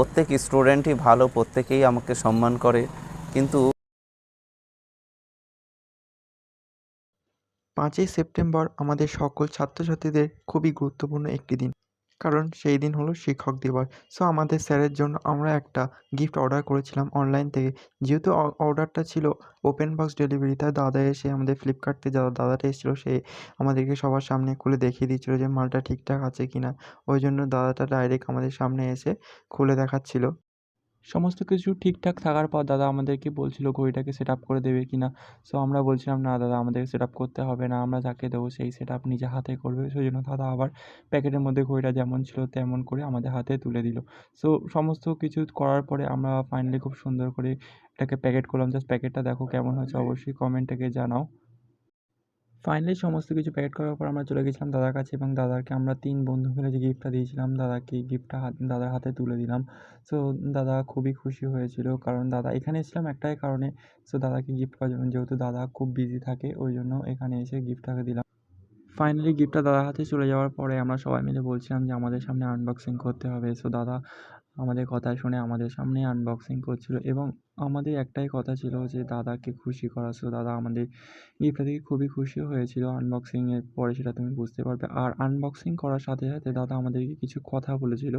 প্রত্যেক স্টুডেন্টই ভালো, প্রত্যেকেই আমাকে সম্মান করে। কিন্তু পাঁচই সেপ্টেম্বর আমাদের সকল ছাত্রছাত্রীদের খুবই গুরুত্বপূর্ণ একটি দিন। কারণ সেই দিন হলো শিক্ষক দিবস। সো আমাদের স্যারের জন্য আমরা একটা গিফট অর্ডার করেছিলাম অনলাইন থেকে। যেহেতু অর্ডারটা ছিল ওপেন বক্স ডেলিভারি তাই দাদা এসে আমাদের ফ্লিপকার্ট যারা দাদাটা এসেছিল, সে আমাদেরকে সবার সামনে খুলে দেখিয়ে দিচ্ছিল যে মালটা ঠিকঠাক আছে কি না ওই জন্য দাদাটা ডাইরেক্ট আমাদের সামনে এসে খুলে দেখাচ্ছিল। সমস্ত কিছু ঠিকঠাক থাকার পর দাদা আমাদেরকে বলছিল ঘড়িটাকে সেট আপ করে দেবে কি না সো আমরা বলছিলাম না দাদা আমাদেরকে সেট আপ করতে হবে না আমরা যাকে দেবো সেই সেট আপ নিজে হাতে করবে। সেই জন্য দাদা আবার প্যাকেটের মধ্যে ঘড়িটা যেমন ছিল তেমন করে আমাদের হাতে তুলে দিল। সো সমস্ত কিছু করার পরে আমরা ফাইনালি খুব সুন্দর করে এটাকে প্যাকেট করলাম। জাস্ট প্যাকেটটা দেখো কেমন হয়েছে অবশ্যই কমেন্টে জানাও। ফাইনালি সমস্ত কিছু প্যাকেট করার পর আমরা চলে গেছিলাম দাদার কাছে এবং দাদাকে আমরা তিন বন্ধু মিলে যে গিফটটা দিয়েছিলাম, দাদাকে গিফটটা হাত, দাদার হাতে তুলে দিলাম। সো দাদা খুবই খুশি হয়েছিল কারণ দাদা এখানে এসেছিলাম একটাই কারণে। সো দাদাকে গিফট করার জন্য যেহেতু দাদা খুব বিজি থাকে, ওই জন্য এখানে এসে গিফটটাকে দিলাম। ফাইনালি গিফটটা দাদার হাতে চলে যাওয়ার পরে আমরা সবাই মিলে বলছিলাম যে আমাদের সামনে আনবক্সিং করতে হবে। সো দাদা আমাদের কথা শুনে আমাদের সামনে আনবক্সিং করছিল এবং আমাদের একটাই কথা ছিল যে দাদাকে খুশি করা। সো দাদা আমাদের গিফটটা দেখে খুবই খুশি হয়েছিল আনবক্সিংয়ের পরে, সেটা তুমি বুঝতে পারবে। আর আনবক্সিং করার সাথে সাথে দাদা আমাদেরকে কিছু কথা বলেছিল।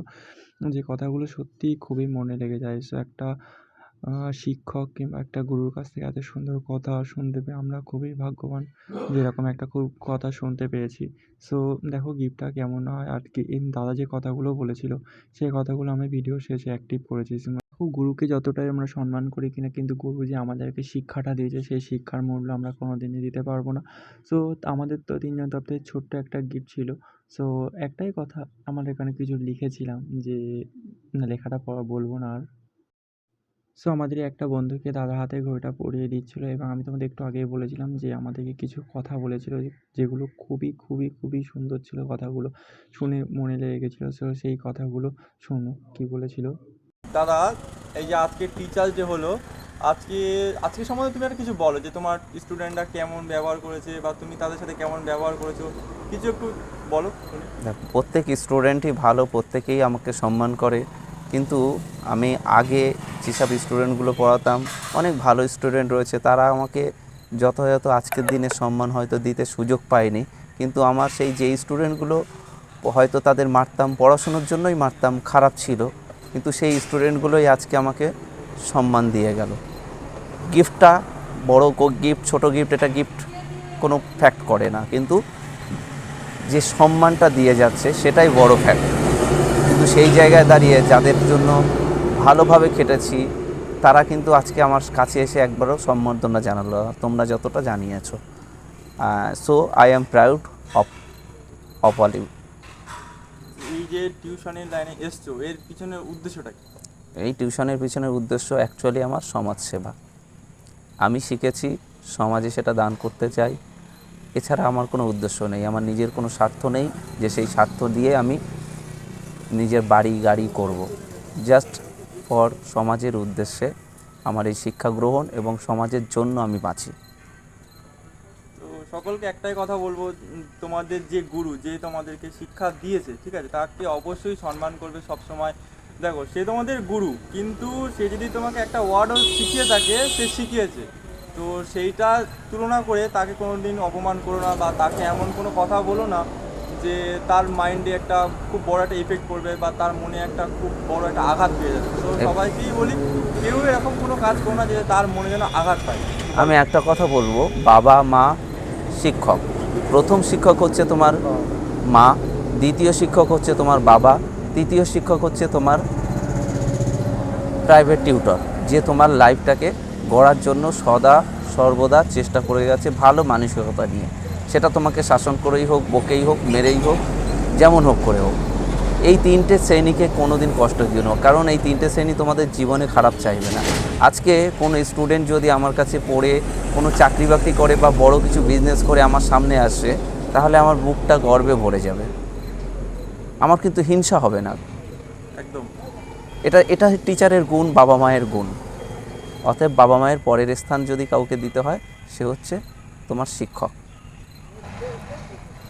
যে কথাগুলো সত্যিই খুবই মনে লেগে যায়। সো একটা শিক্ষক কিংবা একটা গুরুর কাছ থেকে এত সুন্দর কথা শুনতে পেয়ে আমরা খুবই ভাগ্যবান যে এরকম একটা খুব কথা শুনতে পেরেছি সো দেখো গিফটটা কেমন হয় আর কি দাদা যে কথাগুলো বলেছিল, সেই কথাগুলো আমি ভিডিও শেষে অ্যাক্টিভ করেছি। খুব গুরুকে যতটাই আমরা সম্মান করি কিনা, কিন্তু গুরু যে আমাদেরকে শিক্ষাটা দিয়েছে, সেই শিক্ষার মূল্য আমরা কোনো দিনই দিতে পারব না। সো আমাদের তো তিনজন তত্ত্বের ছোট্ট একটা গিফট ছিল। সো একটাই কথা আমার এখানে কিছু লিখেছিলাম যে লেখাটা বলব না আর। সো আমাদের একটা বন্ধুকে দাদা হাতে ঘড়িটা পরিয়ে দিচ্ছিল এবং আমি তোমাদের একটু আগেই বলেছিলাম যে আমাদেরকে কিছু কথা বলেছিল যেগুলো খুবই খুবই খুবই সুন্দর ছিল কথাগুলো শুনে মনে লেগে গেছিল। সো সেই কথাগুলো শোনো কী বলেছিল? দাদা এই যে আজকে টিচার যে হলো আজকে আজকে সম্বন্ধে তুমি একটা কিছু বলো যে তোমার স্টুডেন্টরা কেমন ব্যবহার করেছে বা তুমি তাদের সাথে কেমন ব্যবহার করেছ? কিছু একটু বলো। দেখো, প্রত্যেক স্টুডেন্টই ভালো প্রত্যেকেই আমাকে সম্মান করে। কিন্তু আমি আগে যেসব স্টুডেন্টগুলো পড়াতাম, অনেক ভালো স্টুডেন্ট রয়েছে, তারা আমাকে যথাযথ আজকের দিনে সম্মান হয়তো দিতে সুযোগ পায়নি। কিন্তু আমার সেই যে স্টুডেন্টগুলো হয়তো তাদের মারতাম, পড়াশুনোর জন্যই মারতাম, খারাপ ছিল। কিন্তু সেই স্টুডেন্টগুলোই আজকে আমাকে সম্মান দিয়ে গেল। গিফটটা, বড় গিফট, ছোট গিফট, এটা গিফট কোনো ফ্যাক্ট করে না। কিন্তু যে সম্মানটা দিয়ে যাচ্ছে, সেটাই বড় ফ্যাক্ট কিন্তু সেই জায়গায় দাঁড়িয়ে যাদের জন্য ভালোভাবে খেটেছি। তারা কিন্তু আজকে আমার কাছে এসে একবারও সম্বর্ধনা জানালো তোমরা যতটা জানিয়েছো। So I am proud of of all you এই যে টিউশনের লাইনে এসছো এর পিছনের উদ্দেশ্যটা কি? এই টিউশনের পিছনের উদ্দেশ্য অ্যাকচুয়ালি আমার সমাজ সেবা আমি শিখেছি সমাজে সেটা দান করতে চাই। এছাড়া আমার কোনো উদ্দেশ্য নেই আমার নিজের কোনো স্বার্থ নেই যে সেই স্বার্থ দিয়ে আমি নিজের বাড়ি গাড়ি করব। জাস্ট ফর সমাজের উদ্দেশ্যে আমার এই শিক্ষা গ্রহণ এবং সমাজের জন্য আমি বাঁচি। তো সকলকে একটাই কথা বলব, তোমাদের যে গুরু, যে তোমাদেরকে শিক্ষা দিয়েছে, ঠিক আছে, তাকে অবশ্যই সম্মান করবে সবসময়। দেখো, সে তোমাদের গুরু, কিন্তু সে যদি তোমাকে একটা ওয়ার্ডও শিখিয়ে থাকে, সে শিখিয়েছে। তো সেইটা তুলনা করে তাকে কোনো দিন অপমান করো না বা তাকে এমন কোনো কথা বলো না যে তার মাইন্ডে একটা খুব বড় একটা ইফেক্ট পড়বে বা তার মনে একটা খুব বড় একটা আঘাত পেয়ে যাবে। তো সবাইকেই বলি কেউ এরকম কোনো কাজ করো না যে তার মনে যেন আঘাত পায়। আমি একটা কথা বলব বাবা মা শিক্ষক। প্রথম শিক্ষক হচ্ছে তোমার মা দ্বিতীয় শিক্ষক হচ্ছে তোমার বাবা তৃতীয় শিক্ষক হচ্ছে তোমার প্রাইভেট টিউটর যে তোমার লাইফটাকে গড়ার জন্য সদা সর্বদা চেষ্টা করে গেছে ভালো মানসিকতা নিয়ে। সেটা তোমাকে শাসন করেই হোক বকেই হোক মেরেই হোক যেমন হোক করে হোক। এই তিনটে শ্রেণীকে কোনো দিন কষ্ট দিও না কারণ এই তিনটে শ্রেণি তোমাদের জীবনে খারাপ চাইবে না। আজকে কোনো স্টুডেন্ট যদি আমার কাছে পড়ে কোনো চাকরি বাকরি করে বা বড় কিছু বিজনেস করে আমার সামনে আসে তাহলে আমার বুকটা গর্বে ভরে যাবে। আমার কিন্তু হিংসা হবে না। একদম। এটা এটা টিচারের গুণ বাবা মায়ের গুণ। অতএব বাবা মায়ের পরের স্থান যদি কাউকে দিতে হয় সে হচ্ছে তোমার শিক্ষক।